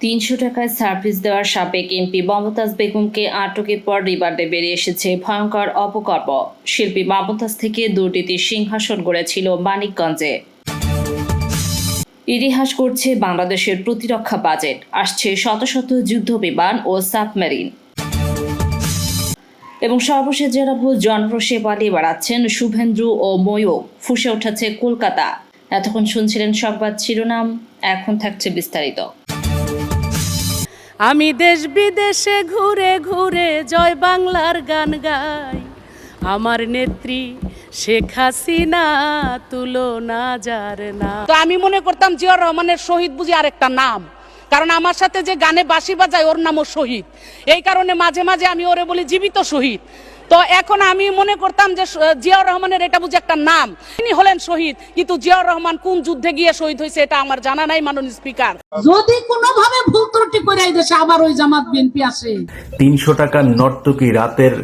তিনশো টাকায় সার্ভিস দেওয়ার সাবেক এমপি মমতাজ বেগমকে আটকের পর রিমান্ডে বেরিয়ে এসেছে ভয়ঙ্কর অপকর্ম। শিল্পী মমতাজ থেকে দুর্নীতির সিংহাসন গড়েছিল মানিকগঞ্জে। ইতিহাস করছে বাংলাদেশের প্রতিরক্ষা বাজেট। আসছে শত শত যুদ্ধ বিমান ও সাবমেরিন। এবং সর্বশেষ জানাব জনরসে পালিয়ে বেড়াচ্ছেন শুভেন্দ্র ও ময়ূক ফুসে উঠেছে কলকাতা। এতক্ষণ শুনছিলেন সংবাদ শিরোনাম। এখন থাকছে বিস্তারিত। আমি দেশ বিদেশে ঘুরে ঘুরে জয় বাংলার গান গাই। আমার নেত্রী শেখ হাসিনা, তুলনা যার না। তো আমি মনে করতাম জিয়াউর রহমানের শহীদ বুঝি আরেকটা নাম। কারণ আমার সাথে যে গানে বাসি বাজায় ওর নামও শহীদ। এই কারণে মাঝে মাঝে আমি ওরে বলি জীবিত শহীদ। তো এখন আমি মনে করতাম যে জিয়াউর রহমানের এটা বুঝে একটা নাম। তিনি হলেন শহীদ কিন্তু জিয়াউর রহমান কোন যুদ্ধে গিয়ে শহীদ হয়েছে এটা আমার জানা নাই মাননীয় স্পিকার। যদি কোনোভাবে ভুল ত্রুটি করে এই দেশে আবার ওই জামাত বিএনপি আসে। তিনশো টাকার নর্তকী রাতের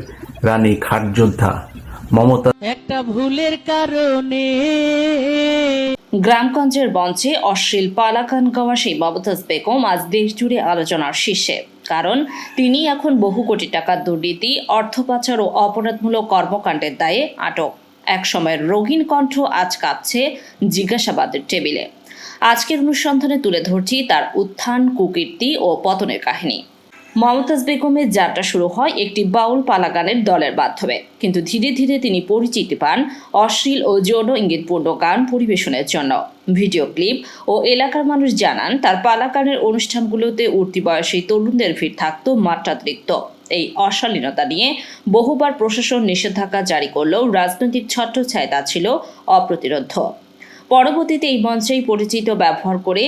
রানী খাটযোদ্ধা মমতা একটা ভুলের কারণে গ্রামগঞ্জের মঞ্চে অশ্লীল পালাকান গাওয়া সেই মমতাজ বেগম আজ দেশ জুড়ে আলোচনার শীর্ষে। কারণ, তিনি এখন বহু কোটি টাকার দুর্নীতি, অর্থ পাচার ও অপরাধমূলক কর্মকাণ্ডের দায়ে আটক। একসময়ের রঙিন কণ্ঠ আজ কাঁপছে জিজ্ঞাসাবাদের টেবিলে। আজকের অনুসন্ধানে তুলে ধরছি তার উত্থান, কুকীর্তি ও পতনের কাহিনী। মমতাজ বেগমের যাত্রা শুরু হয় একটি বাউল পালাগানের দলের মাধ্যমে। কিন্তু ধীরে ধীরে তিনি পরিচিতি পান অশ্লীল ও যৌন ইঙ্গিতপূর্ণ গান পরিবেশনের জন্য। ভিডিও ক্লিপ ও এলাকার মানুষ জানান, তার পালাগানের অনুষ্ঠানগুলোতে উঠতি বয়সী তরুণদের ভিড় থাকত মাত্রাতিরিক্ত। এই অশালীনতা নিয়ে বহুবার প্রশাসন নিষেধাজ্ঞা জারি করলেও রাজনৈতিক ছত্রছায়া তা ছিল অপ্রতিরোধ পরবর্তীতে এই মঞ্চেই পরিচিত ব্যবহার করে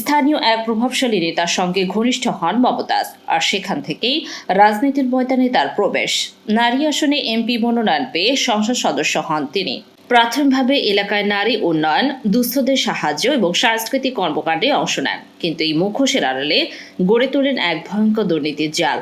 স্থানীয় এক প্রভাবশালী নেতার সঙ্গে ঘনিষ্ঠ হন মমতাজ। আর সেখান থেকেই রাজনীতির ময়দানে তার প্রবেশ। নারী আসনে এমপি মনোনয়ন পেয়ে সংসদ সদস্য হন তিনি। প্রাথমিকভাবে এলাকায় নারী উন্নয়ন, দুস্থদের সাহায্য এবং সাংস্কৃতিক কর্মকাণ্ডে অংশ নেন। কিন্তু এই মুখোশের আড়ালে গড়ে তোলেন এক ভয়ঙ্কর দুর্নীতির জাল।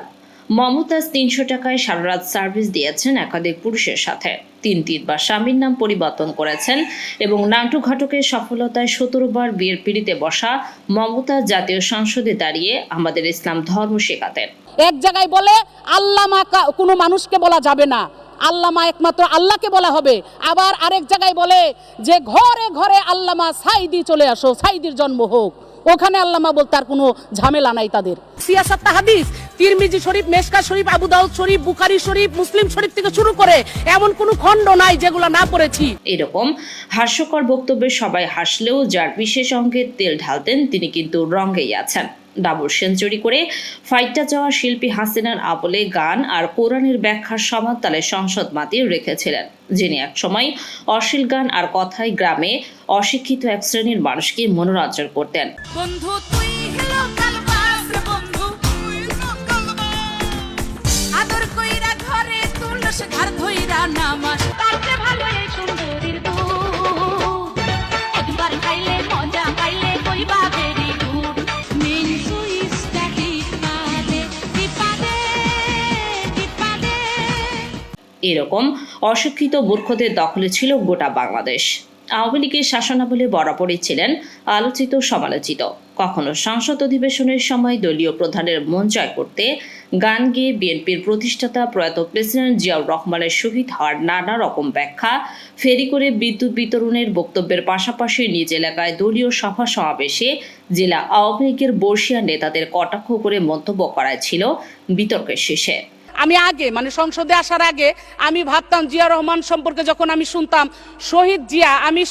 মমতাজ তিনশো টাকায় সারারাত সার্ভিস দিয়েছেন একাধিক পুরুষের সাথে। তিন তিনবার স্বামীর নাম পরিবর্তন করেছেন এবং নাটু ঘটকের সফলতায় সতেরো বার বিয়ের পিড়িতে বসা মমতাজ জাতীয় সংসদে দাঁড়িয়ে আমাদের ইসলাম ধর্ম শেখাতেন। এক জায়গায় বলে আল্লামা কোনো মানুষকে বলা যাবে না। আল্লামা একমাত্র আল্লাহকে বলা হবে। আবার আরেক জায়গায় বলে যে ঘরে ঘরে আল্লামা সাইদি চলে আসো সাইদির জন্ম হোক। ওখানে আল্লামা বলতে আর কোনো ঝামেলা নাই তাদের। সিয়াসাত্তা হাদিস তিরমিজি শরীফ মেশকা শরীফ আবু দাউদ শরীফ বুখারি শরীফ মুসলিম শরীফ থেকে শুরু করে এমন কোনো খণ্ড নাই যেগুলো না পড়েছি। এরকম হাস্যকর বক্তব্যে সবাই হাসলেও যার বিশেষ অঙ্গে তেল ঢালতেন তিনি কিন্তু রঙ্গেই আছেন। ডাবল সেঞ্চুরি করে ফাইটটা যাওয়া শিল্পী হাসিনার আবলে গান আর কোরআনের ব্যাখ্যার সমান তালে সংসদ মাতিয়ে রেখেছিলেন যিনি একসময় অশ্লীল গান আর কথায় গ্রামে অশিক্ষিত এক শ্রেণির মানুষকে মনোরঞ্জন করতেন। বন্ধু তুই ধইরা নামাস তাতে ভালো এই সুন্দরীর দুধ একবার খাইলে মজা পাইলে কইবা ভেরি গুড মেন সুইচটা টিপাদে টিপাদে টিপাদে এরকম অশিক্ষিত মূর্খদের দখলে ছিল গোটা বাংলাদেশ। আওয়ামী লীগের শাসনাবলে বরাবরই ছিলেন আলোচিত সমালোচিত। কখনো সংসদ অধিবেশনের সময় দলীয় প্রধানের মন জয় করতে গান গেয়ে বিএনপির প্রতিষ্ঠাতা প্রয়াত প্রেসিডেন্ট জিয়াউর রহমানের শহীদ হওয়ার নানা রকম ব্যাখ্যা, ফেরি করে বিদ্যুৎ বিতরণের বক্তব্যের পাশাপাশি নিজ এলাকায় দলীয় সভা সমাবেশে জেলা আওয়ামী লীগের বর্ষিয়া নেতাদের কটাক্ষ করে মন্তব্য করা ছিল বিতর্কের শেষে আমি আগে মানে সংসদে আসার আগে, আমি ভাবতাম জিয়া রহমান সম্পর্কে যখন আমি শুনতাম, শহীদ জিয়া, আমি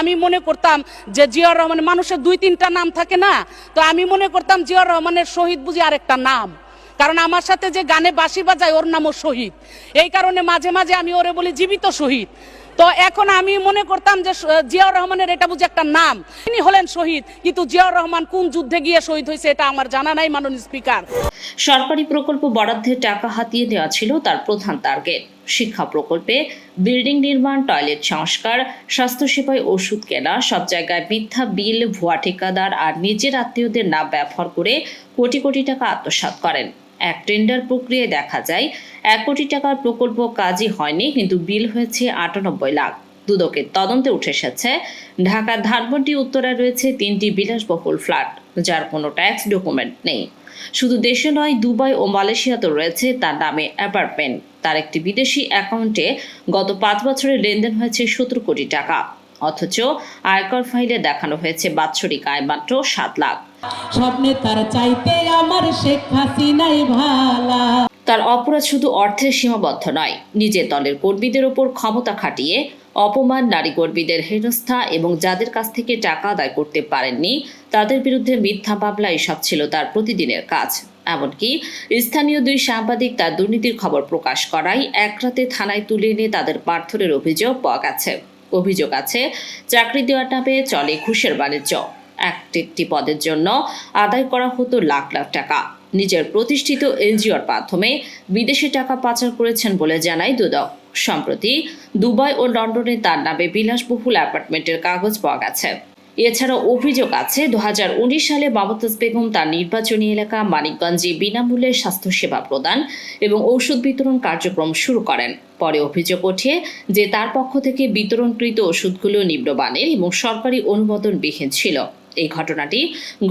আমি মনে করতাম যে জিয়া রহমান মানুষের দুই তিনটা নাম থাকে না? তো আমি মনে করতাম জিয়া রহমানের শহীদ বুঝি আরেকটা নাম। কারণ আমার সাথে যে গানে বাঁশি বাজায়, ওর নামও শহীদ। এই কারণে মাঝে মাঝে আমি ওরে বলি জীবিত শহীদ। তো এখন আমি মনে করতাম যে জিয়াউর রহমানের এটা বুঝে একটা নাম। তিনি হলেন শহীদ, কিন্তু জিয়াউর রহমান কোন যুদ্ধে গিয়ে শহীদ হয়েছে এটা আমার জানা নাই, মাননীয় স্পিকার। সরকারি প্রকল্প বরাদ্দে টাকা হাতিয়ে দেওয়া ছিল তার প্রধান টার্গেট। শিক্ষা প্রকল্পে বিল্ডিং নির্মাণ, টয়লেট সংস্কার, স্বাস্থ্যসেবায় ওষুধ কেনা, সব জায়গায় মিথ্যা বিল, ভুয়া ঠিকাদার আর নিজের আত্মীয়দের নাম ব্যবহার করে কোটি কোটি টাকা আত্মসাৎ করেন। এক টেন্ডার প্রক্রিয়ায় দেখা যায়, এক কোটি টাকার প্রকল্প কাজই হয়নি, কিন্তু বিল হয়েছে আটানব্বই লাখ। দুদকের তদন্তে উঠে এসেছে, ঢাকার ধানমন্ডি উত্তরায় রয়েছে তিনটি বিলাসবহুল ফ্ল্যাট, যার কোনো ট্যাক্স ডকুমেন্ট নেই। শুধু দেশে নয়, দুবাই ও মালয়েশিয়াতে রয়েছে তার নামে অ্যাপার্টমেন্ট। তার একটি বিদেশি অ্যাকাউন্টে গত পাঁচ বছরে লেনদেন হয়েছে সতেরো কোটি টাকা। অথচ আয়কর ফাইলে দেখানো হয়েছে বাৎসরিক আয় মাত্র সাত লাখ। স্বপ্নে তার চাইতে আমার শেখ হাসিনাই ভালা। তার অপরাধ শুধু অর্থের সীমাবদ্ধ নয়, নিজের দলের কর্মীদের ওপর ক্ষমতা খাটিয়ে অপমান নারী কর্মীদের হেনস্থা এবং যাদের কাছ থেকে টাকা আদায় করতে পারেননি, তাদের বিরুদ্ধে মিথ্যা মামলা এসব ছিল তার প্রতিদিনের কাজ। এমনকি স্থানীয় দুই সাংবাদিক তার দুর্নীতির খবর প্রকাশ করায় এক রাতে থানায় তুলে এনে তাদের মারধরের অভিযোগ পাওয়া গেছে। অভিযোগ আছে, চাকরি দেওয়ার নামে চলে ঘুষের বাণিজ্য। একটি পদের জন্য আদায় করা হতো লাখ লাখ টাকা। নিজের প্রতিষ্ঠিত এনজিওর মাধ্যমে বিদেশে টাকা পাচার করেছেন বলে জানায় দুদক। সম্প্রতি দুবাই ও লন্ডনে তার নামে বিলাসবহুল অ্যাপার্টমেন্টের কাগজ পাওয়া গেছে। এছাড়া অভিযোগ আছে দু হাজার উনিশ সালে মমতাজ বেগম তার নির্বাচনী এলাকা মানিকগঞ্জে বিনামূল্যে স্বাস্থ্যসেবা প্রদান এবং ঔষধ বিতরণ কার্যক্রম শুরু করেন। পরে অভিযোগ ওঠে যে তার পক্ষ থেকে বিতরণকৃত ওষুধগুলো নিম্নমানের এবং সরকারি অনুমোদনবিহীন ছিল। এই ঘটনাটি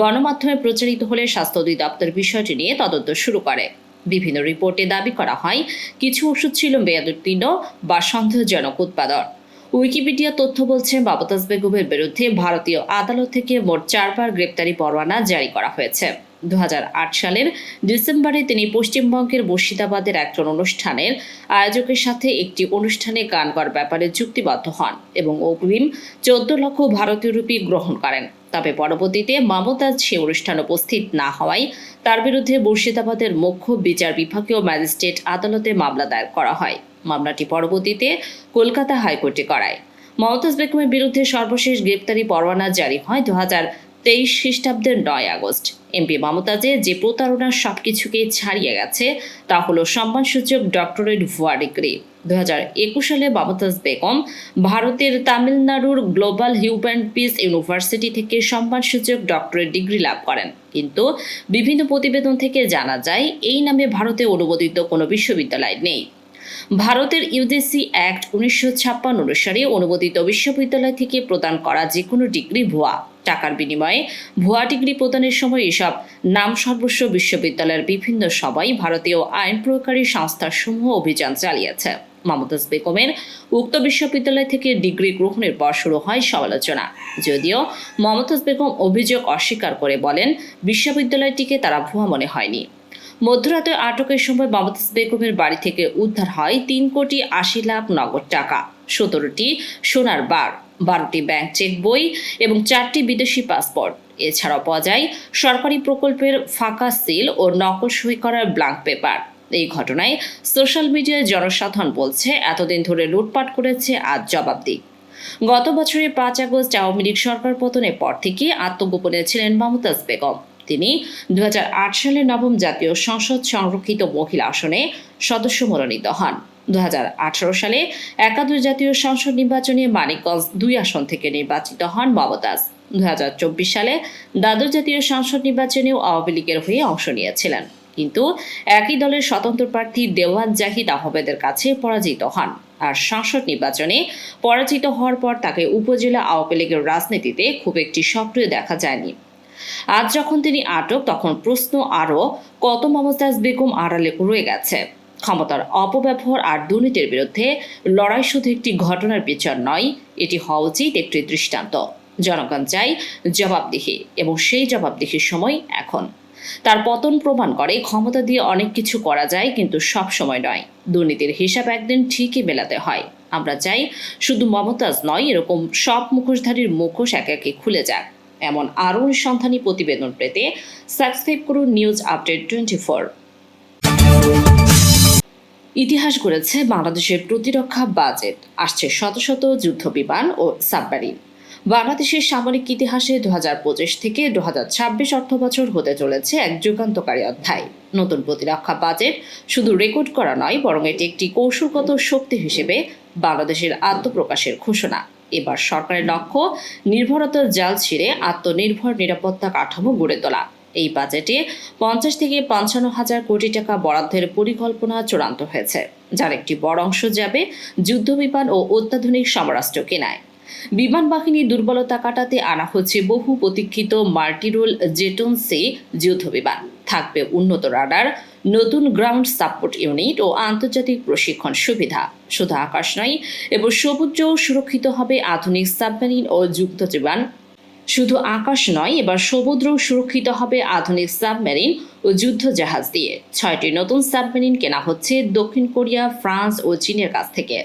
গণমাধ্যমে প্রচারিত হলে স্বাস্থ্য অধিদপ্তর বিষয়টি নিয়ে তদন্ত শুরু করে। বিভিন্ন রিপোর্টে দাবি করা হয়, কিছু ওষুধ ছিল মেয়াদোত্তীর্ণ বা সন্দেহজনক উৎপাদন। উইকিপিডিয়া তথ্য বলছে বাবতাজ বেগমের বিরুদ্ধে ভারতীয় আদালত থেকে মোট চারবার গ্রেপ্তারি পরোয়ানা জারি করা হয়েছে। দু সালের ডিসেম্বরে তিনি পশ্চিমবঙ্গের মুর্শিদাবাদের একজন অনুষ্ঠানের আয়োজকের সাথে একটি অনুষ্ঠানে গান করার ব্যাপারে চুক্তিবদ্ধ হন এবং অগ্রিম চোদ্দ লক্ষ ভারতীয় রুপি গ্রহণ করেন। তবে পরবর্তীতে মমতাজ সে অনুষ্ঠান উপস্থিত না হওয়ায় তার বিরুদ্ধে মুর্শিদাবাদের মুখ্য বিচার বিভাগীয় ম্যাজিস্ট্রেট আদালতে মামলা দায়ের করা হয়। মামলাটি পরবর্তীতে কলকাতা হাইকোর্টে করায়। মমতাজ বেগমের বিরুদ্ধে সর্বশেষ গ্রেপ্তারি পরোয়ানা জারি হয় দু হাজার তেইশ খ্রিস্টাব্দের নয় আগস্ট। এমপি মমতাজের যে প্রতারণার সবকিছুকে ছাড়িয়ে গেছে, তা হলো সম্মানসূচক ডক্টরেট ভুয়া ডিগ্রি। দু হাজার একুশ সালে মমতাজ বেগম ভারতের তামিলনাড়ুর গ্লোবাল হিউম্যান পিস ইউনিভার্সিটি থেকে সম্মানসূচক ডক্টরেট ডিগ্রি লাভ করেন। কিন্তু বিভিন্ন প্রতিবেদন থেকে জানা যায়, এই নামে ভারতে অনুমোদিত কোনো বিশ্ববিদ্যালয় নেই। ভারতের ইউজিসি অ্যাক্ট উনিশশো ছাপ্পান্ন অনুসারে অনুমোদিত বিশ্ববিদ্যালয় থেকে প্রদান করা যে কোনো ডিগ্রি ভুয়া। টাকার বিনিময়ে ভুয়া ডিগ্রি প্রদানের সময় এসব নাম সর্বস্ব বিশ্ববিদ্যালয়ের বিভিন্ন সবাই ভারতীয় আইন প্রয়োগকারী সংস্থার সমূহ অভিযান চালিয়েছে। মমতাজ বেগমের উক্ত বিশ্ববিদ্যালয় থেকে ডিগ্রি গ্রহণের পর শুরু হয় সমালোচনা। যদিও মমতাজ বেগম অভিযোগ অস্বীকার করে বলেন, বিশ্ববিদ্যালয়টিকে তারা ভুয়া মনে হয়নি। মধ্যরাতে আটকের সময় মমতাজ বেগমের বাড়ি থেকে উদ্ধার হয় তিন কোটি আশি লাখ নগদ টাকা। সতেরোটি সোনার বার, বারোটি ব্যাংক চেক বই এবং চারটি বিদেশি পাসপোর্ট। এছাড়াও পাওয়া যায় সরকারি প্রকল্পের ফাঁকা সিল ও নকল সই করার ব্ল্যাঙ্ক পেপার। এই ঘটনায় সোশ্যাল মিডিয়ায় জনসাধারণ বলছে, এতদিন ধরে লুটপাট করেছে আজ জবাব দিক গত বছরের পাঁচ আগস্ট আওয়ামী লীগ সরকার পতনের পর থেকে আত্মগোপনে ছিলেন মমতাজ বেগম। তিনি দু হাজার আট সালে নবম জাতীয় সংসদ সংরক্ষিত মহিলা আসনে সদস্য মনোনীত হন। দু হাজার আঠারো সালে একাদশ জাতীয় সংসদ নির্বাচনে মানিকগঞ্জ দুই আসন থেকে নির্বাচিত হন মমতাজ। দু সালে দ্বাদশ জাতীয় সংসদ নির্বাচনেও আওয়ামী লীগের হয়ে অংশ নিয়েছিলেন। কিন্তু একই দলের স্বতন্ত্র প্রার্থী দেওয়ান জাহিদ আহমেদের কাছে পরাজিত হন আর সংসদ নির্বাচনে পরাজিত হওয়ার পর তাকে উপজেলা আওয়ামী লীগের রাজনীতিতে খুব একটি সক্রিয় দেখা যায়নি। আজ যখন তিনি আটক, তখন প্রশ্ন আরও কত মমতাজ বেগম আড়ালে রয়ে গেছে? ক্ষমতার অপব্যবহার আর দুর্নীতির বিরুদ্ধে লড়াই শুধু একটি ঘটনার বিচার নয়, এটি হওয়া উচিত একটি দৃষ্টান্ত। জনগণ চাই জবাবদিহি এবং সেই জবাবদিহির সময় এখন। তার পতন প্রমাণ করে ক্ষমতা দিয়ে অনেক কিছু করা যায়, কিন্তু সব সময় নয়। দুর্নীতির হিসাব একদিন ঠিকই মেলাতে হয়। আমরা চাই শুধু মমতাজ নয়, এরকম সব মুখোশধারীর মুখোশ একে একে খুলে যাক। এমন আরও অনুসন্ধানী প্রতিবেদন পেতে সাবস্ক্রাইব করুন নিউজ আপডেট টোয়েন্টি ফোর। ইতিহাস গড়েছে বাংলাদেশের প্রতিরক্ষা বাজেট। আসছে শত শত যুদ্ধ বিমান ও সাবমেরিন। বাংলাদেশের সামরিক ইতিহাসে দু হাজার পঁচিশ থেকে দু হাজার ছাব্বিশ অর্থ বছর হতে চলেছে এক যুগান্তকারী অধ্যায়। নতুন প্রতিরক্ষা বাজেট শুধু রেকর্ড করা নয়, বরং এটি একটি কৌশলগত শক্তি হিসেবে বাংলাদেশের আত্মপ্রকাশের ঘোষণা। এবার সরকারের লক্ষ্য, নির্ভরতার জাল ছিঁড়ে আত্মনির্ভর নিরাপত্তা কাঠামো গড়ে তোলা। এই বাজেটে পঞ্চাশ থেকে পঞ্চান্ন হাজার কোটি টাকা বরাদ্দের পরিকল্পনা চূড়ান্ত হয়েছে, যার একটি বড় অংশ যাবে যুদ্ধবিমান ও অত্যাধুনিক সমরাষ্ট্র কেনায়। বিমান বাহিনীর দুর্বলতা কাটাতে আনা হচ্ছে বহু প্রতীক্ষিত মাল্টিরোল জেটন সি যুদ্ধ বিমান থাকবে উন্নত রাডার নতুন গ্রাউন্ড সাপোর্ট ইউনিট ও আন্তর্জাতিক প্রশিক্ষণ সুবিধা। শুধু আকাশ নয় এবং সমুদ্রেও সুরক্ষিত হবে আধুনিক সাবমেরিন ও যুদ্ধ বিমান শুধু আকাশ নয়, এবার সমুদ্রও সুরক্ষিত হবে আধুনিক সাবমেরিন ও যুদ্ধ জাহাজ দিয়ে। ছয়টি নতুন সাবমেরিন কেনা হচ্ছে দক্ষিণ কোরিয়া, ফ্রান্স ও চীনের কাছ থেকে।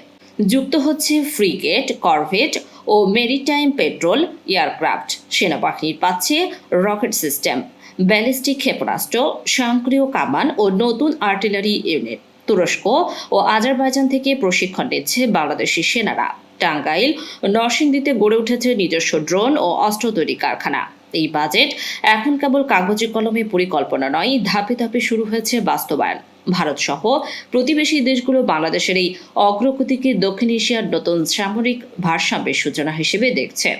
যুক্ত হচ্ছে ফ্রিগেট, করভেট ও মেরিটাইম পেট্রোল, এয়ারক্রাফট। সেনাবাহিনীর পাচ্ছে রকেট সিস্টেম। ব্যালিস্টিক ক্ষেপণাস্ত্র, স্বয়ংক্রিয় কামান ও নতুন আর্টিলারি ইউনিট, তুরস্ক ও আজারবাইজান থেকে প্রশিক্ষণ নিচ্ছে বাংলাদেশি সেনারা। টাঙ্গাইল, নরসিংদীতে গড়ে উঠেছে নিজস্ব ড্রোন ও অস্ত্র তৈরি কারখানা। এই বাজেট এখন কেবল কাগজে কলমে পরিকল্পনা নয়, ধাপে ধাপে শুরু হয়েছে বাস্তবায়ন। ভারত সহ প্রতিবেশী দেশগুলো বাংলাদেশের এই অগ্রগতিকে দক্ষিণ এশিয়ার নতুন সামরিক ভারসাম্যের সূচনা হিসেবে দেখছে।